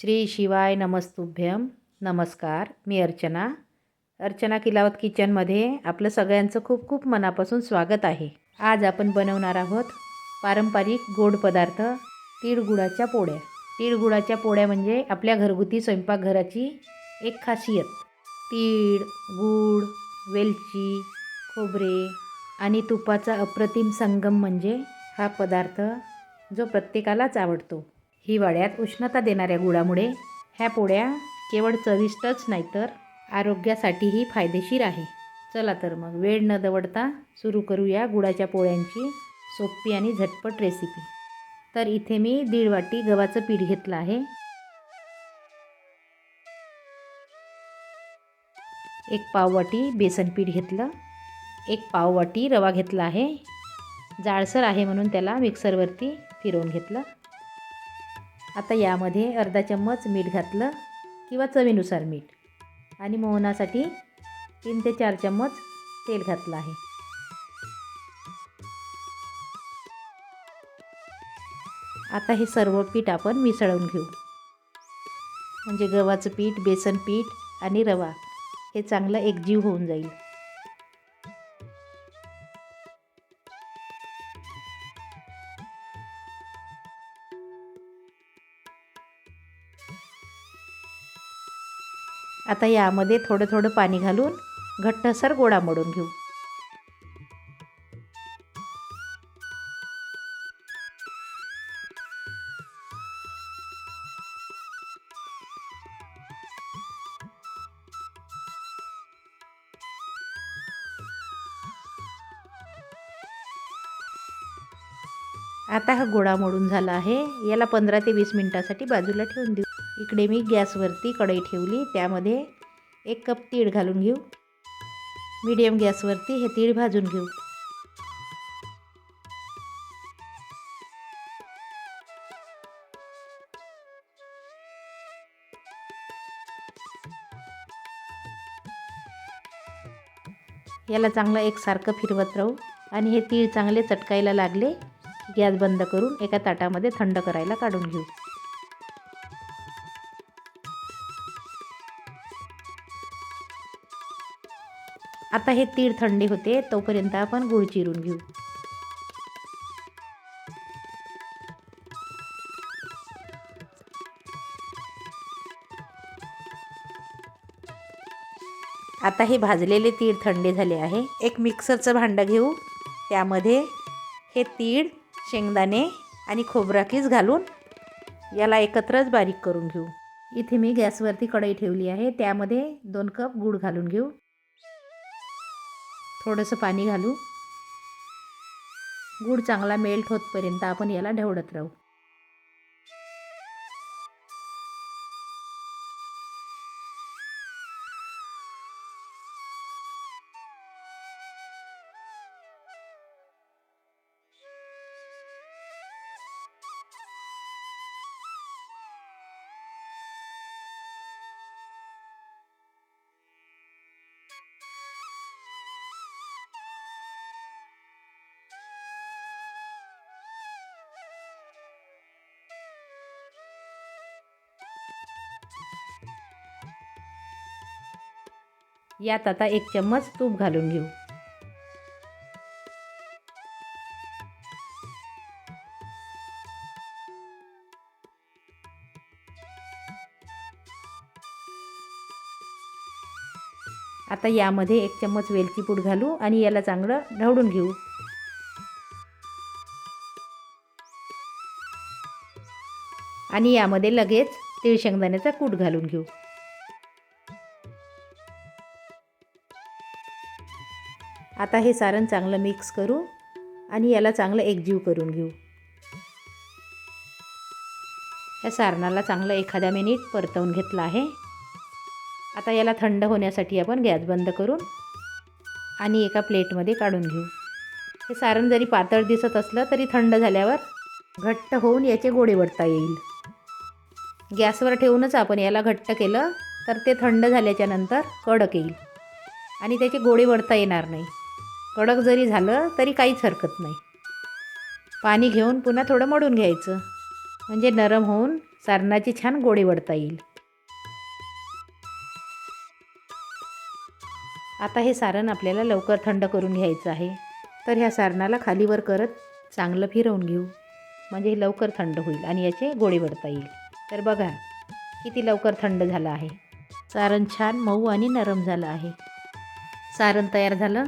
श्री शिवाय नमस्तुभ्यम नमस्कार मी अर्चना. अर्चना किलावत किचनमध्ये आपलं सगळ्यांचं खूप खूप मनापासून स्वागत आहे. आज आपण बनवणार आहोत पारंपरिक गोड पदार्थ तिळगुळाच्या पोळ्या. तिळगुळाच्या पोळ्या म्हणजे आपल्या घरगुती स्वयंपाकघराची एक खासियत. तीळ गूळ वेलची खोबरे आणि तुपाचा अप्रतिम संगम म्हणजे हा पदार्थ जो प्रत्येकालाच आवडतो. हिवाळ्यात उष्णता देणाऱ्या गुळामुळे ह्या पोळ्या केवळ चविष्टच नाही तर आरोग्यासाठीही फायदेशीर आहे. चला तर मग वेळ न दवडता सुरू करूया गुळाच्या पोळ्यांची सोपी आणि झटपट रेसिपी तर इथे मी दीड वाटी गव्हाचं पीठ घेतलं आहे. एक पाववाटी बेसन पीठ घेतलं. एक पाववाटी रवा घेतला आहे. जाळसर आहे म्हणून त्याला मिक्सरवरती फिरवून घेतलं. आता यामध्ये अर्धा चम्मच मीठ घातलं किंवा चवीनुसार मीठ. आणि मोहनासाठी तीन ते चार चम्मच तेल घातलं आहे. आता हे सर्व पीठ आपण मिसळून घेऊ. म्हणजे गव्हाचं पीठ बेसन पीठ आणि रवा हे चांगलं एकजीव होऊन जाईल. आता यामध्ये थोडं थोडं पाणी घालून घट्टसर गोळा मोडून घेऊ. आता हा गोळा मोडून झाला आहे. याला पंधरा ते वीस मिनटासाठी बाजूला ठेवून देऊ. इकडे मी गॅसवरती कढई ठेवली त्यामध्ये एक कप तीळ घालून घेऊ. मीडियम गॅसवरती हे तीळ भाजून घेऊ. याला चांगलं एकसारखं फिरवत राहू आणि हे तीळ चांगले चटकायला लागले गॅस बंद करून एका ताटामध्ये थंड करायला काढून घेऊ. आता हे तीळ थंडी होते तोपर्यंत आपण गुळ चिरून घेऊ. आता हे भाजलेले तीळ थंडे झाले आहे. एक मिक्सरचं भांडं घेऊ. त्यामध्ये हे तीळ शेंगदाणे आणि खोबराकीस घालून याला एकत्रच बारीक करून घेऊ. इथे मी गॅसवरती कढई ठेवली आहे. त्यामध्ये दोन कप गूळ घालून घेऊ. थोडंसं पाणी घालू. गूळ चांगला मेल्ट होतपर्यंत आपण याला ढवळत राहू. यात आता एक चम्मच तूप घालून घेऊ. आता यामध्ये एक चम्मच वेलची पूड घालू आणि याला चांगलं ढवळून घेऊ. आणि यामध्ये लगेच तीळ शेंगदाण्याचा कूट घालून घेऊ. आता हे सारण चांगलं मिक्स करू आणि याला चांगलं एकजीव करून घेऊ. या सारणाला चांगलं एखाद्या मिनिट परतवून घेतलं आहे. आता याला थंड होण्यासाठी आपण गॅस बंद करून आणि एका प्लेटमध्ये काढून घेऊ. हे सारण जरी पातळ दिसत असलं तरी थंड झाल्यावर घट्ट होऊन याचे गोळे वडता येईल. गॅसवर ठेवूनच आपण याला घट्ट केलं तर ते थंड झाल्याच्यानंतर कडक येईल. आणि त्याचे गोळे वडता येणार नाही. कडक जरी झालं तरी काहीच हरकत नाही. पाणी घेऊन पुन्हा थोडं मळून घ्यायचं. म्हणजे नरम होऊन सारणाची छान गोडी वडता येईल. आता हे सारण आपल्याला लवकर थंड करून घ्यायचं आहे. तर ह्या सारणाला खालीवर करत चांगलं फिरवून घेऊ. म्हणजे हे लवकर थंड होईल आणि याचे गोळे वडता येईल. तर बघा किती लवकर थंड झालं आहे. सारण छान मऊ आणि नरम झालं आहे. सारण तयार झालं.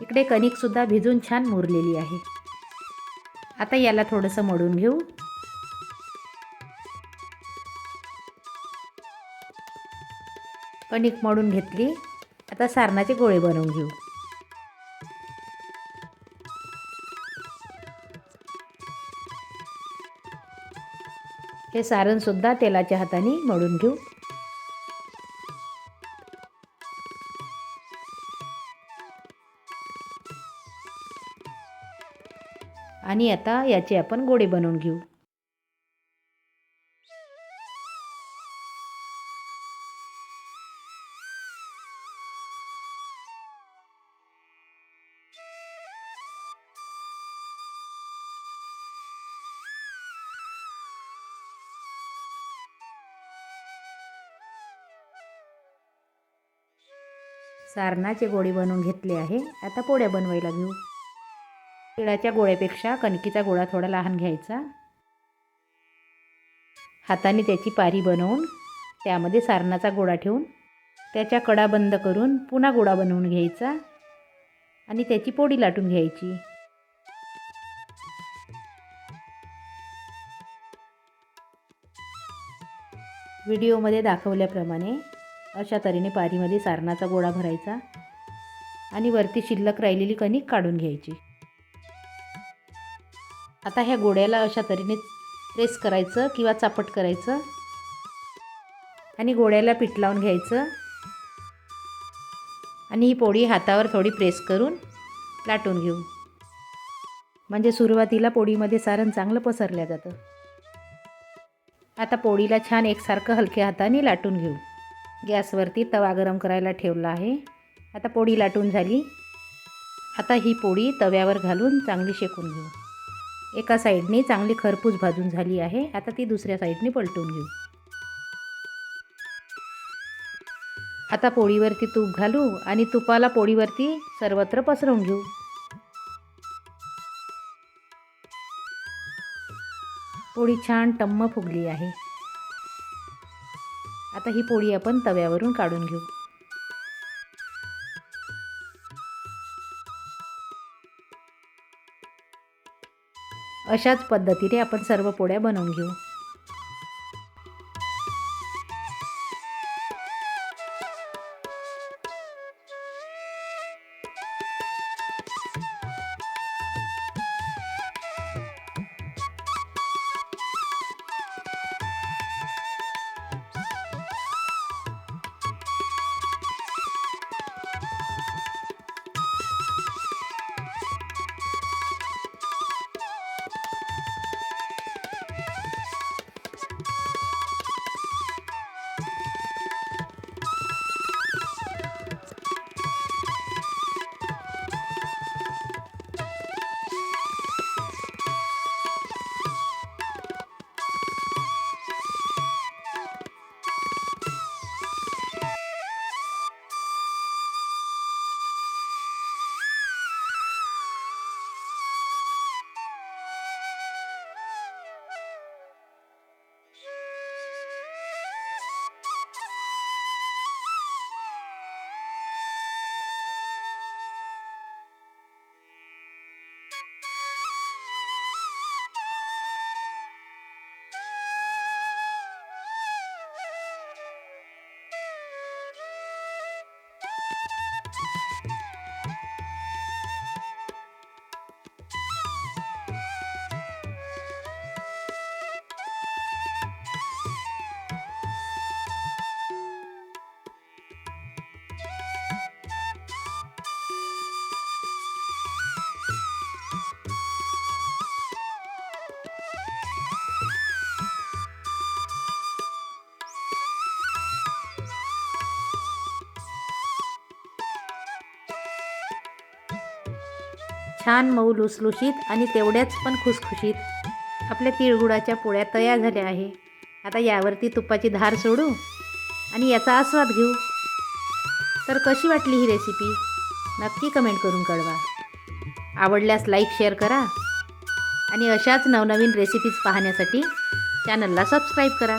इकडे कणिकसुद्धा भिजून छान मुरलेली आहे. आता याला थोडंसं मळून घेऊ. कणिक मळून घेतली. आता सारणाचे गोळे बनवून घेऊ. हे सारणसुद्धा तेलाच्या हाताने मळून घेऊ. आणि आता याचे आपण गोडे बनवून घेऊ. सारणाचे गोळे बनवून घेतले आहे. आता पोळ्या बनवायला घेऊ. तिळाच्या गोळ्यापेक्षा कणकीचा गोळा थोडा लहान घ्यायचा. हाताने त्याची पारी बनवून त्यामध्ये सारणाचा गोळा ठेवून त्याच्या कडा बंद करून पुन्हा गोळा बनवून घ्यायचा आणि त्याची पोळी लाटून घ्यायची. व्हिडिओमध्ये दाखवल्याप्रमाणे अशा तऱ्हेने पारीमध्ये सारणाचा गोळा भरायचा आणि वरती शिल्लक राहिलेली कणिक काढून घ्यायची. आता ह्या गोड्याला अशा तऱ्हेने प्रेस करायचं किंवा चापट करायचं. आणि गोड्याला पीठ लावून घ्यायचं. आणि ही पोळी हातावर थोडी प्रेस करून लाटून घेऊ. म्हणजे सुरुवातीला पोळीमध्ये सारण चांगलं पसरल्या जातं. आता पोळीला छान एकसारखं हलक्या हाताने लाटून घेऊ. गॅसवरती तवा गरम करायला ठेवला आहे. आता पोळी लाटून झाली. आता ही पोळी तव्यावर घालून चांगली शेकून घेऊ. एका साईडने चांगली खरपूस भाजून झाली आहे. आता ती दुसऱ्या साईडने पलटून घेऊ. आता पोळीवरती तूप घालू आणि तुपाला पोळीवरती सर्वत्र पसरवून घेऊ. पोळी छान टम्म फुगली आहे. आता ही पोळी आपण तव्यावरून काढून घेऊ. अशाच पद्धतीने आपण सर्व पोळ्या बनवून घेऊ. छान मऊ लुसलुशीत आणि तेवढ्याच पण खुसखुशीत. आपल्या तिळगुळाच्या पोळ्या तयार झाल्या आहे. आता यावरती तुपाची धार सोडू आणि याचा आस्वाद घेऊ. तर कशी वाटली ही रेसिपी नक्की कमेंट करून कळवा. आवडल्यास लाईक शेअर करा आणि अशाच नवनवीन रेसिपीज पाहण्यासाठी चॅनलला सबस्क्राईब करा.